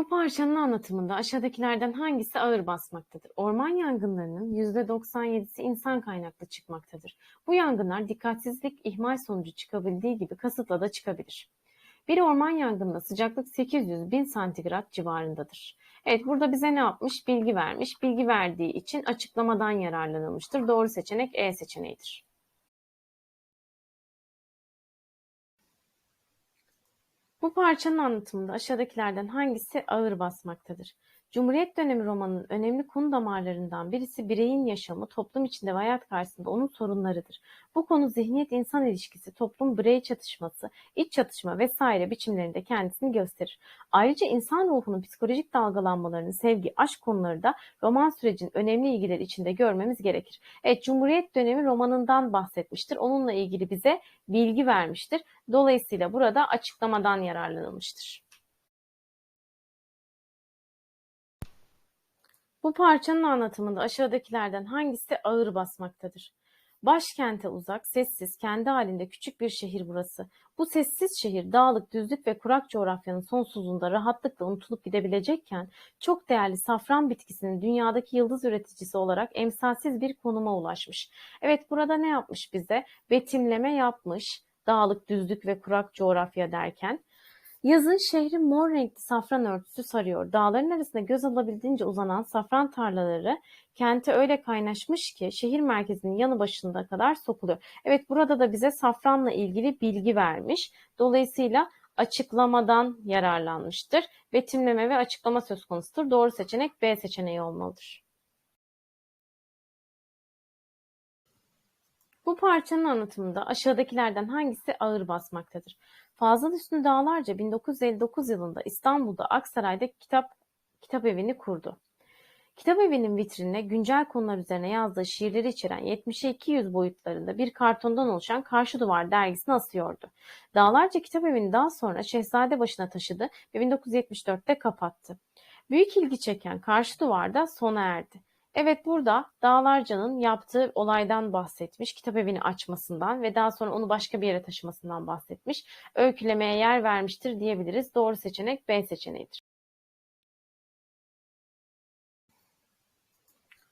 Bu parçanın anlatımında aşağıdakilerden hangisi ağır basmaktadır? Orman yangınlarının %97'si insan kaynaklı çıkmaktadır. Bu yangınlar dikkatsizlik, ihmal sonucu çıkabildiği gibi kasıtla da çıkabilir. Bir orman yangınında sıcaklık 800 bin santigrat civarındadır. Evet burada bize ne yapmış? Bilgi vermiş. Bilgi verdiği için açıklamadan yararlanılmıştır. Doğru seçenek E seçeneğidir. Bu parçanın anlatımında aşağıdakilerden hangisi ağır basmaktadır? Cumhuriyet dönemi romanının önemli konu damarlarından birisi bireyin yaşamı, toplum içinde ve hayat karşısında onun sorunlarıdır. Bu konu zihniyet-insan ilişkisi, toplum-birey çatışması, iç çatışma vesaire biçimlerinde kendisini gösterir. Ayrıca insan ruhunun psikolojik dalgalanmalarını, sevgi, aşk konuları da roman sürecinin önemli ilgileri içinde görmemiz gerekir. Evet, Cumhuriyet dönemi romanından bahsetmiştir. Onunla ilgili bize bilgi vermiştir. Dolayısıyla burada açıklamadan yararlanılmıştır. Bu parçanın anlatımında aşağıdakilerden hangisi ağır basmaktadır? Başkente uzak, sessiz, kendi halinde küçük bir şehir burası. Bu sessiz şehir dağlık, düzlük ve kurak coğrafyanın sonsuzluğunda rahatlıkla unutulup gidebilecekken çok değerli safran bitkisinin dünyadaki yıldız üreticisi olarak emsalsiz bir konuma ulaşmış. Evet burada ne yapmış bize? Betimleme yapmış. Dağlık, düzlük ve kurak coğrafya derken Yazın şehri mor renkli safran örtüsü sarıyor. Dağların arasında göz alabildiğince uzanan safran tarlaları kente öyle kaynaşmış ki şehir merkezinin yanı başında kadar sokuluyor. Evet burada da bize safranla ilgili bilgi vermiş. Dolayısıyla açıklamadan yararlanmıştır. Betimleme ve açıklama söz konusudur. Doğru seçenek B seçeneği olmalıdır. Bu parçanın anlatımında aşağıdakilerden hangisi ağır basmaktadır? Fazıl Hüsnü Dağlarca 1959 yılında İstanbul'da Aksaray'da kitap kitap evini kurdu. Kitap evinin vitrinine güncel konular üzerine yazdığı şiirleri içeren 70'e 200 boyutlarında bir kartondan oluşan Karşı Duvar dergisini asıyordu. Dağlarca kitap evini daha sonra Şehzade başına taşıdı ve 1974'te kapattı. Büyük ilgi çeken Karşı Duvar'da sona erdi. Evet burada Dağlarca'nın yaptığı olaydan bahsetmiş, kitap evini açmasından ve daha sonra onu başka bir yere taşımasından bahsetmiş. Öykülemeye yer vermiştir diyebiliriz. Doğru seçenek B seçeneğidir.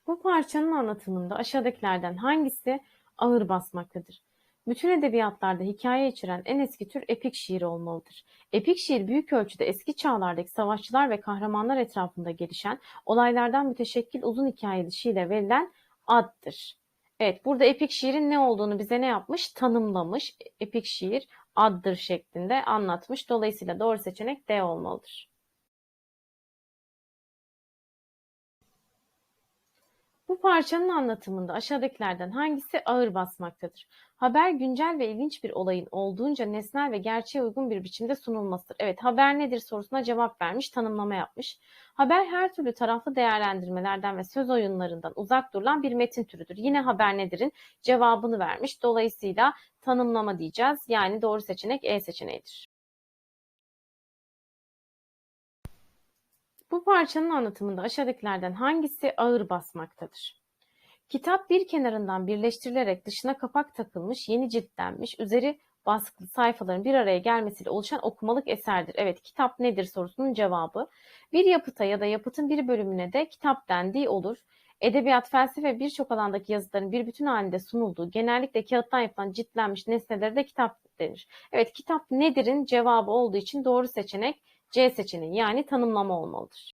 Bu parçanın anlatımında aşağıdakilerden hangisi ağır basmaktadır? Bütün edebiyatlarda hikaye içeren en eski tür epik şiir olmalıdır. Epik şiir büyük ölçüde eski çağlardaki savaşçılar ve kahramanlar etrafında gelişen olaylardan müteşekkil uzun hikayeli şiire verilen addır. Evet burada epik şiirin ne olduğunu bize ne yapmış? Tanımlamış. Epik şiir addır şeklinde anlatmış. Dolayısıyla doğru seçenek D olmalıdır. Bu parçanın anlatımında aşağıdakilerden hangisi ağır basmaktadır? Haber güncel ve ilginç bir olayın olduğunca nesnel ve gerçeğe uygun bir biçimde sunulmasıdır. Evet, haber nedir sorusuna cevap vermiş, tanımlama yapmış. Haber her türlü taraflı değerlendirmelerden ve söz oyunlarından uzak durulan bir metin türüdür. Yine haber nedir'in cevabını vermiş. Dolayısıyla tanımlama diyeceğiz. Yani doğru seçenek E seçeneğidir. Bu parçanın anlatımında aşağıdakilerden hangisi ağır basmaktadır? Kitap bir kenarından birleştirilerek dışına kapak takılmış, yeni ciltlenmiş, üzeri baskılı sayfaların bir araya gelmesiyle oluşan okumalık eserdir. Evet, kitap nedir sorusunun cevabı. Bir yapıta ya da yapıtın bir bölümüne de kitap dendiği olur. Edebiyat, felsefe birçok alandaki yazıların bir bütün halinde sunulduğu, genellikle kağıttan yapılan ciltlenmiş nesnelere de kitap denir. Evet, kitap nedir'in cevabı olduğu için doğru seçenek C seçeneği yani tanımlama olmalıdır.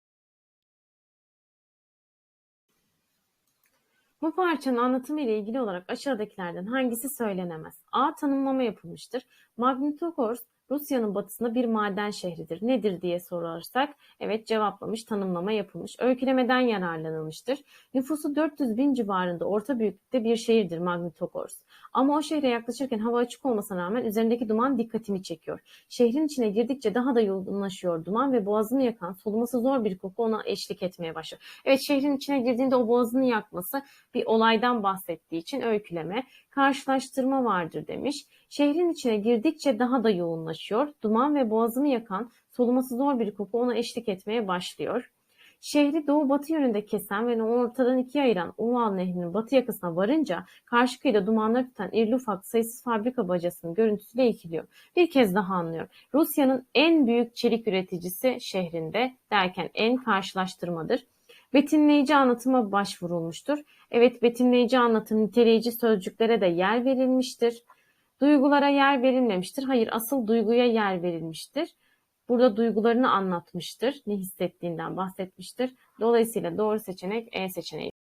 Bu parçanın anlatımı ile ilgili olarak aşağıdakilerden hangisi söylenemez? A. Tanımlama yapılmıştır. Magnitogorsk Rusya'nın batısında bir maden şehridir. Nedir diye sorarsak evet cevaplamış, tanımlama yapılmış. Öykülemeden yararlanılmıştır. Nüfusu 400 bin civarında orta büyüklükte bir şehirdir Magnitogorsk. Ama o şehre yaklaşırken hava açık olmasına rağmen üzerindeki duman dikkatimi çekiyor. Şehrin içine girdikçe daha da yoğunlaşıyor duman ve boğazını yakan soluması zor bir koku ona eşlik etmeye başlıyor. Evet şehrin içine girdiğinde o boğazını yakması bir olaydan bahsettiği için öyküleme, karşılaştırma vardır demiş. Şehrin içine girdikçe daha da yoğunlaşıyor. Duman ve boğazını yakan soluması zor bir koku ona eşlik etmeye başlıyor. Şehri doğu batı yönünde kesen ve ortadan ikiye ayıran Uval Nehri'nin batı yakasına varınca karşı kıyıda dumanları tutan irili ufak sayısız fabrika bacasının görüntüsüyle ikiliyor. Bir kez daha anlıyor. Rusya'nın en büyük çelik üreticisi şehrinde derken en karşılaştırmadır. Betimleyici anlatıma başvurulmuştur. Evet betimleyici anlatım niteleyici sözcüklere de yer verilmiştir. Duygulara yer verilmemiştir. Hayır asıl duyguya yer verilmiştir. Burada duygularını anlatmıştır. Ne hissettiğinden bahsetmiştir. Dolayısıyla doğru seçenek E seçeneği.